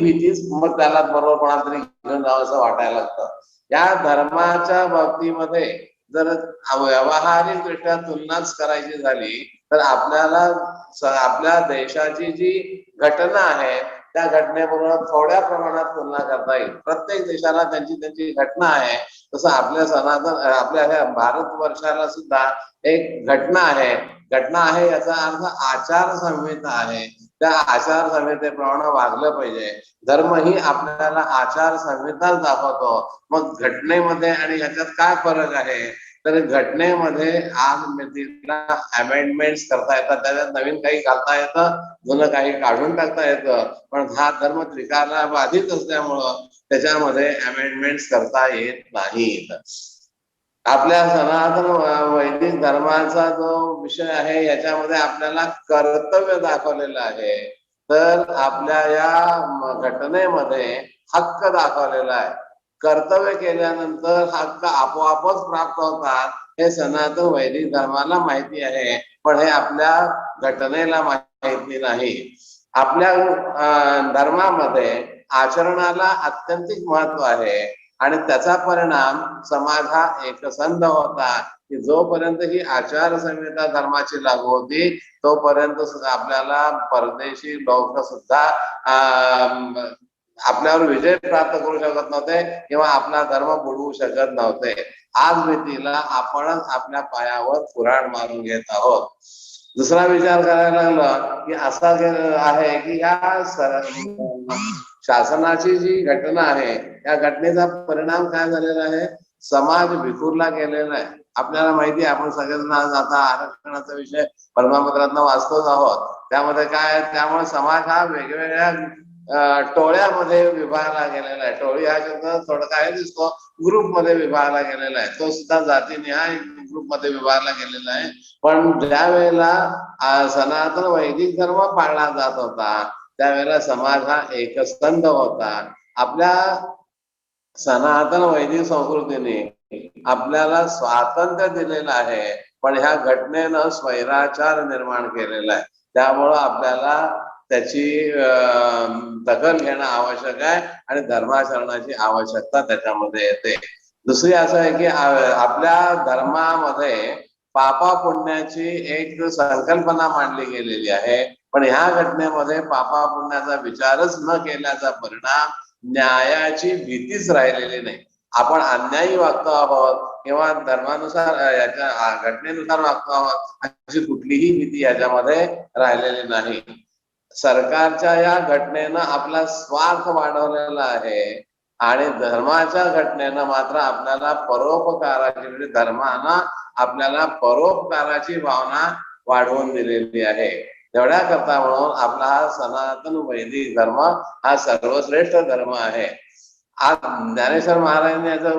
भीतीच मग त्याला बरोबर कोणातरी तरी घेऊन जावं असं वाटायला लागतं. या धर्माच्या बाबतीमध्ये जर व्यावहारिक दृष्ट्या तुलनाच करायची झाली तर आपल्याला आपल्या देशाची जी घटना आहे त्या घटनेबरोबर थोड्या प्रमाणात तुलना करता येईल. प्रत्येक देशाला त्यांची त्यांची घटना आहे. तसं आपल्या सनातन आपल्या ह्या भारतवर्षाला सुद्धा एक घटना आहे. घटना आहे याचा अर्थ आचार संहिता आहे. त्या आचार संहितेप्रमाणे वागलं पाहिजे. धर्म ही आपल्याला आचार संहिताच दाखवतो. मग घटनेमध्ये आणि याच्यात काय फरक आहे? तर घटनेमध्ये आज तिला अमेंडमेंट करता येतात. त्याच्यात नवीन काही घालता येतं जुनं काही काढून टाकता येतं. पण हा धर्म त्रिकाला बाधित असल्यामुळं त्याच्यामध्ये अमेंडमेंट करता येत नाहीत. आपल्या सनातन वैदिक धर्माचा जो विषय आहे याच्यामध्ये आपल्याला कर्तव्य दाखवलेलं आहे. तर आपल्या या घटनेमध्ये हक्क दाखवलेला आहे. कर्तव्य केल्यानंतर हक्क आपोआपच प्राप्त होतात हे सनातन वैदिक धर्माला माहिती आहे पण हे आपल्या घटनेला माहिती नाही. आपल्या धर्मामध्ये आचरणाला अत्यंतिक महत्त्व आहे. आणि त्याचा परिणाम समाज हा एकसंध होता की जोपर्यंत ही आचारसंहिता धर्माची लागू होती तोपर्यंत आपल्याला परदेशी लोक सुद्धा आपल्यावर विजय प्राप्त करू शकत नव्हते किंवा आपला धर्म बुडवू शकत नव्हते. आज भीतीला आपणच आपल्या पायावर कुऱ्हाड मारून घेत आहोत. दुसरा विचार करायला लागला की असा आहे की या सर- शासनाची जी घटना आहे या घटनेचा परिणाम काय झालेला आहे? समाज विखुरला गेलेला आहे. आपल्याला माहिती आहे आपण सगळेजण आज आता आरक्षणाचा विषय वर्मापत्रातनं वाचतोच आहोत. त्यामध्ये काय त्यामुळे समाज हा वेगवेगळ्या टोळ्यामध्ये विभागला गेलेला आहे. टोळी हा शब्द थोडं काय दिसतो? ग्रुपमध्ये विभागला गेलेला आहे. तो सुद्धा जातीनिहाय ग्रुपमध्ये विभागला गेलेला आहे. पण ज्या वेळेला सनातन वैदिक धर्म पाळला जात होता त्यावेळेला समाज हा एकसंध होता. आपल्या सनातन वैदिक संस्कृतीने आपल्याला स्वातंत्र्य दिलेलं आहे पण ह्या घटनेनं स्वैराचार निर्माण केलेला आहे. त्यामुळं आपल्याला त्याची दखल घेणं आवश्यक आहे आणि धर्माचरणाची आवश्यकता त्याच्यामध्ये येते. दुसरी असं आहे की आपल्या धर्मामध्ये पापा पुण्याची एक संकल्पना मांडली गेलेली आहे. पण ह्या घटनेमध्ये पापा पुण्याचा विचारच न केल्याचा परिणाम न्यायाची भीतीच राहिलेली नाही. आपण अन्यायी वागतो आहोत किंवा धर्मानुसार याच्या घटनेनुसार वागतो आहोत अशी कुठलीही भीती याच्यामध्ये राहिलेली नाही. सरकारच्या या घटनेनं आपला स्वार्थ वाढवलेला आहे आणि धर्माच्या घटनेनं मात्र आपल्याला परोपकाराची म्हणजे धर्मानं आपल्याला परोपकाराची भावना वाढवून दिलेली आहे. एवढ्या करता म्हणून आपला हा सनातन वैदिक धर्म हा सर्वश्रेष्ठ धर्म आहे. आज ज्ञानेश्वर महाराजांनी याचा